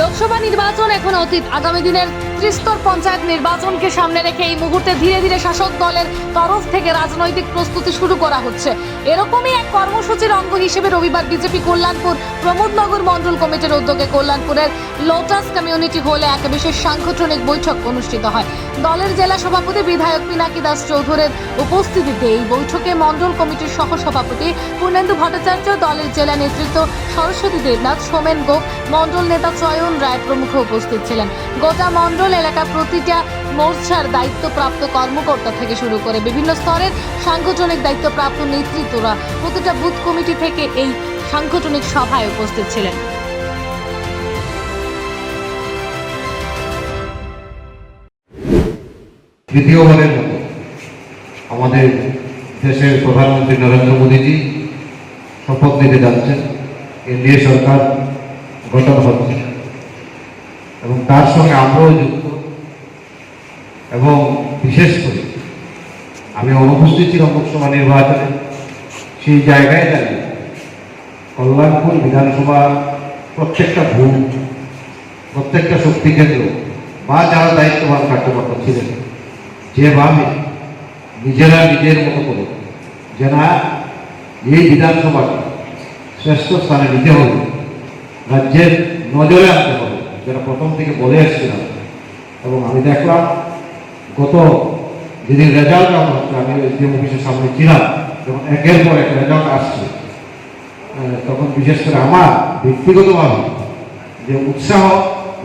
লোকসভা নির্বাচন এখন অতীত। আগামী দিনের ত্রিস্তর পঞ্চায়েত নির্বাচনকে সামনে রেখে এই মুহূর্তে ধীরে ধীরে শাসক দলের তরফ থেকে রাজনৈতিক প্রস্তুতি শুরু করা হচ্ছে। এরকমই এক কর্মসূচির অঙ্গ হিসেবে রবিবার বিজেপি কল্যাণপুর প্রমোদনগর মণ্ডল কমিটির উদ্যোগে কল্যাণপুরের লোটাস কমিউনিটি হলে এক বিশেষ সাংগঠনিক বৈঠক অনুষ্ঠিত হয়। দলের জেলা সভাপতি বিধায়ক পিনাকি দাস চৌধুরীর উপস্থিতিতে এই বৈঠকে মণ্ডল কমিটির সহ সভাপতি পূর্ণেন্দু ভট্টাচার্য, দলের জেলা নেতৃত্ব সরস্বতী দেবনাথ, সোমেন গোপ মণ্ডল নেতা চয়ন রায় প্রমুখ উপস্থিত ছিলেন। গোটা মণ্ডল এলাকা প্রতিটা মোর্চার দায়িত্বপ্রাপ্ত কর্মকর্তা থেকে শুরু করে বিভিন্ন স্তরের সাংগঠনিক দায়িত্বপ্রাপ্ত নেতৃত্বরা প্রতিটা বুথ কমিটি থেকে এই সাংগঠনিক সভায় উপস্থিত ছিলেন। দ্বিতীয়বারের মতো আমাদের দেশের প্রধানমন্ত্রী নরেন্দ্র মোদীজি শপথ নিতে যাচ্ছেন। এনডিএ সরকার গঠন হচ্ছে। এবং তার সঙ্গে আমরাও যুক্ত। এবং বিশেষ করে আমি অনুপস্থিত ছিলাম লোকসভা নির্বাচনে, সেই জায়গায় দাঁড়িয়ে কল্যাণপুর বিধানসভা প্রত্যেকটা ভূম প্রত্যেকটা শক্তি কেন্দ্র বা যারা দায়িত্ববান কার্যকর্তা ছিলেন যেভাবে নিজেরা নিজের মতো করে না এই বিধানসভাকে শ্রেষ্ঠ স্থানে নিতে হবে রাজ্যের নজরে আনতে হবে। যেটা প্রথম থেকে বলে এসেছিলাম। এবং আমি দেখলাম, গত যেদিন রেজাল্ট আউট হচ্ছে, আমি এসডিএম অফিসের সামনে ছিলাম, যখন একের পর এক রেজাল্ট আসছে তখন বিশেষ করে আমার ব্যক্তিগতভাবে যে উৎসাহ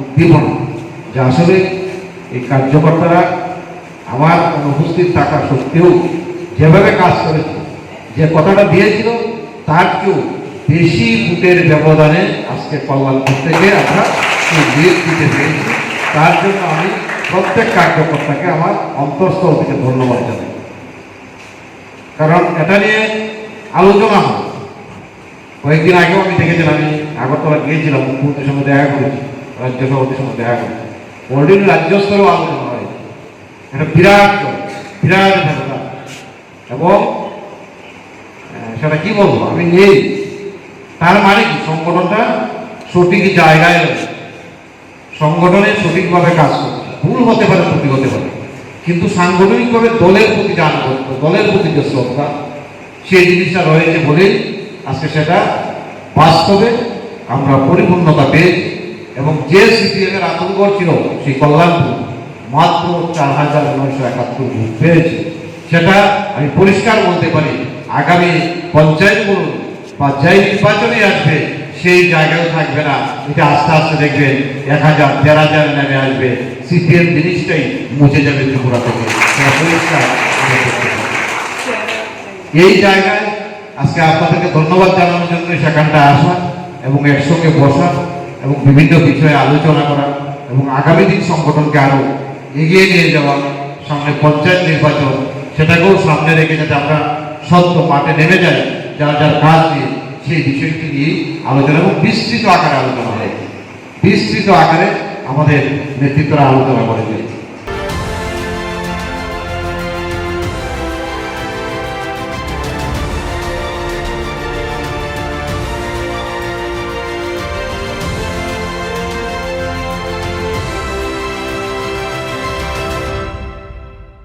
উদ্দীপনা, যে আসলে এই কার্যকর্তারা আমার অনুপস্থিত থাকা সত্ত্বেও যেভাবে কাজ করেছে, যে কথাটা দিয়েছিল, তার কেউ বেশি ভোটের ব্যবধানে আজকে কল্যাণপুর থেকে আমরা দিতে পেরেছি তার জন্য আমি প্রত্যেক কার্যকর্তাকে আমার অন্তঃস্থল থেকে ধন্যবাদ জানাই। কারণ এটা নিয়ে আলোচনা হয়। কয়েকদিন আগেও আমি দেখেছিলাম, আমি আগরতলা গিয়েছিলাম মুখ্যমন্ত্রীর সঙ্গে দেখা করেছি, রাজ্য সভাপতির সঙ্গে দেখা করেছি। অলরেডি রাজ্য স্তরেও আলোচনা হয়। এটা বিরাট বিরাট ব্যবধান। এবং সেটা কি বলব? আমি নেই। তার মানে কি? সংগঠনটা সঠিক জায়গায় রয়েছে। সংগঠনে সঠিকভাবে কাজ করছে ভুল হতে পারে ত্রুটি হতে পারে। কিন্তু সাংগঠনিকভাবে দলের প্রতি যে আনুগত্য, দলের প্রতি যে শ্রদ্ধা, সেই জিনিসটা রয়েছে বলেই আজকে সেটা বাস্তবে আমরা পরিপূর্ণতা পেয়েছি এবং যে সিপিএম এর আতঙ্ক ছিল সেই কল্যাণপুর, মাত্র চার হাজার নয়শো একাত্তর ভোট পেয়েছে। সেটা আমি পরিষ্কার বলতে পারি, আগামী পঞ্চায়েত বলুন বা যাই নির্বাচনে আসবে সেই জায়গায় থাকবে না। এটা আস্তে আস্তে দেখবেন এক হাজার, দেড় হাজার নেমে আসবে। সিপিএম জিনিসটাই মুছে যাবে ত্রিপুরা থেকে। এই জায়গায় আজকে আপনাদেরকে ধন্যবাদ জানানোর জন্য সেখানটা আসা এবং একসঙ্গে বসা এবং বিভিন্ন বিষয়ে আলোচনা করা এবং আগামী দিন সংগঠনকে আরও এগিয়ে নিয়ে যাওয়া, সামনে পঞ্চায়েত নির্বাচন, সেটাকেও সামনে রেখে যাতে আমরা সত্য মাঠে নেমে যাই, যারা যার কাজ নিয়ে সেই বিষয়টি নিয়ে আলোচনা এবং বিস্তৃত আকারে আলোচনা হয় বিস্তৃত আকারে আমাদের নেতৃত্বরা আলোচনা করেছে